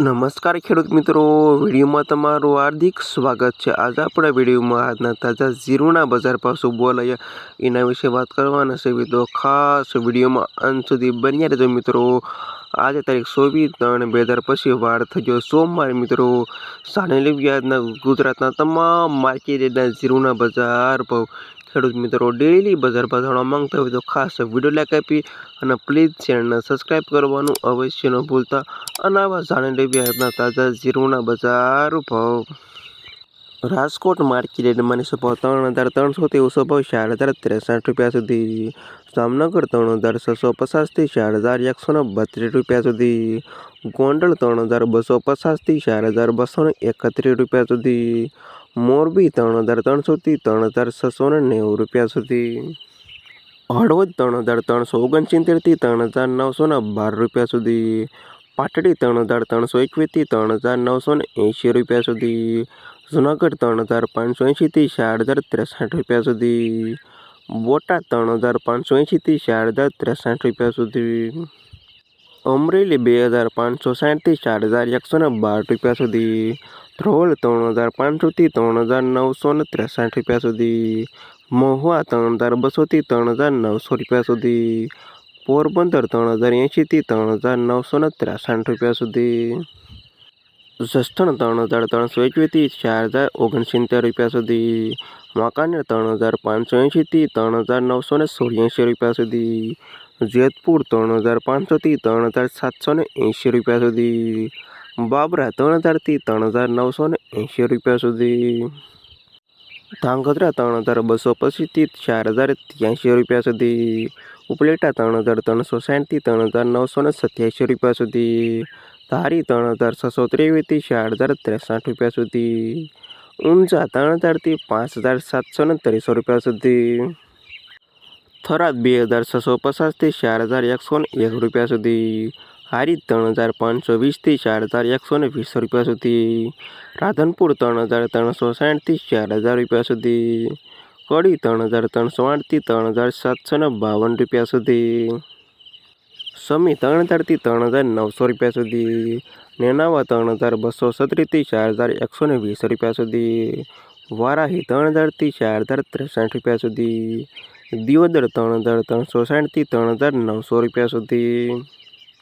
નમસ્કાર ખેડૂત મિત્રો, વિડીયોમાં તમારું હાર્દિક સ્વાગત છે. આજે આપણે વિડીયોમાં આજના તાજા ઝીરોના બજાર ભાવ શું બોલાયા. એના વિશે વાત કરવાના છે. મિત્રો ખાસ વિડીયોમાં અંત સુધી બન્યા રહેજો મિત્રો. આજે તારીખ ચોવીસ ત્રણ બે હજાર પછી વાર થયો સોમવારે મિત્રો. સાનેલી વ્યાજના ગુજરાતના તમામ માર્કેટના ઝીરોના બજાર ભાવ ખેડૂત મિત્રો ડેલી બજાર ભાવ જાણવા માંગતા હોય તો ખાસ વીડિયો લાઈક આપી અને પ્લીઝ ચેનલને સબસ્ક્રાઈબ કરવાનું અવશ્ય ન ભૂલતા. અને આવા જાણી વ્યાજના તાજા ઝીરોના બજાર ભાવ. રાજકોટ માર્કેટ મને સ્વભાવ ત્રણ હજાર ત્રણસો ઓછો ભાવ ચાર હજાર ત્રેસઠ રૂપિયા સુધી જામનગર ત્રણ હજાર છસો પચાસથી ચાર હજાર એકસો ને બત્રીસ રૂપિયા સુધી. ગોંડલ ત્રણ હજાર બસો પચાસથી ચાર હજાર બસો ને એકત્રીસ રૂપિયા સુધી. મોરબી ત્રણ હજાર ત્રણસોથી ત્રણ હજાર છસો ને નેવું રૂપિયા સુધી. હળવદ ત્રણ હજાર ત્રણસો ઓગણસિત્તેરથી ત્રણ હજાર નવસો ને બાર રૂપિયા સુધી. પાટડી ત્રણ હજાર ત્રણસો એકવીસથી ત્રણ હજાર નવસો ને એંશી રૂપિયા સુધી. જુનાગઢ ત્રણ હજાર પાંચસો એંશીથી ચાર હજાર ત્રેસઠ રૂપિયા સુધી. બોટાદ ત્રણ હજાર પાંચસો એંશીથી હજાર ત્રેસઠ રૂપિયા સુધી. અમરેલી બે હજાર પાંચસો સાઠથી ચાર હજાર એકસો ને બાર રૂપિયા સુધી. ધ્રોલ ત્રણ હજાર પાંચસોથી ત્રણ હજાર નવસો ને ત્રેસઠ રૂપિયા સુધી. મહુવા ત્રણ હજાર બસોથી ત્રણ હજાર નવસો રૂપિયા સુધી. પોરબંદર ત્રણ હજાર એંશીથી ત્રણ હજાર નવસો ને ત્રેસઠ રૂપિયા સુધી. જસદણ ત્રણ હજાર ત્રણસો એકવીસથી ચાર હજાર ઓગણસિત્તેર રૂપિયા સુધી. વાંકાનેર ત્રણ હજાર પાંચસો એંશીથી ત્રણ હજાર નવસો ને સોળ્યાસી રૂપિયા સુધી. જેતપુર ત્રણ હજાર પાંચસોથી ત્રણ હજાર સાતસો ને એંશી રૂપિયા સુધી. બાબરા ત્રણ હજારથી ત્રણ હજાર નવસો ને એંશી રૂપિયા સુધી. ધાંગધ્રા ત્રણ હજાર બસો પચીસથી ચાર હજાર ત્યાંસી રૂપિયા સુધી. ઉપલેટા ત્રણ હજાર ત્રણસો સાઠથી ત્રણ હજાર નવસો ને સત્યાસી રૂપિયા સુધી. ધારી ત્રણ હજાર છસો ત્રેવીસથી ચાર હજાર ત્રેસઠ રૂપિયા સુધી. ઊંઝા ત્રણ હજારથી પાંચ હજાર સાતસો ને ત્રીસો રૂપિયા સુધી. થરાદ બે હજાર છસો પચાસથી ચાર હજાર એકસો ને એક રૂપિયા સુધી. હારી ત્રણ હજાર પાંચસો વીસથી ચાર હજાર એકસો ને વીસ રૂપિયા સુધી. રાધનપુર ત્રણ હજાર ત્રણસો સાઠથી ચાર હજાર રૂપિયા સુધી. કડી ત્રણ હજાર ત્રણસો આઠથી ત્રણ હજાર સાતસો ને બાવન રૂપિયા સુધી. સમી ત્રણ હજારથી ત્રણ હજાર નવસો રૂપિયા સુધી, નેનાવા ત્રણ હજાર બસો સત્રીસથી ચાર હજાર એકસો ને વીસ રૂપિયા સુધી, વારાહી ત્રણ હજારથી ચાર હજાર ત્રેસઠ રૂપિયા સુધી, દિયોદર ત્રણ હજાર ત્રણસો સાઠથી ત્રણ હજાર નવસો રૂપિયા સુધી.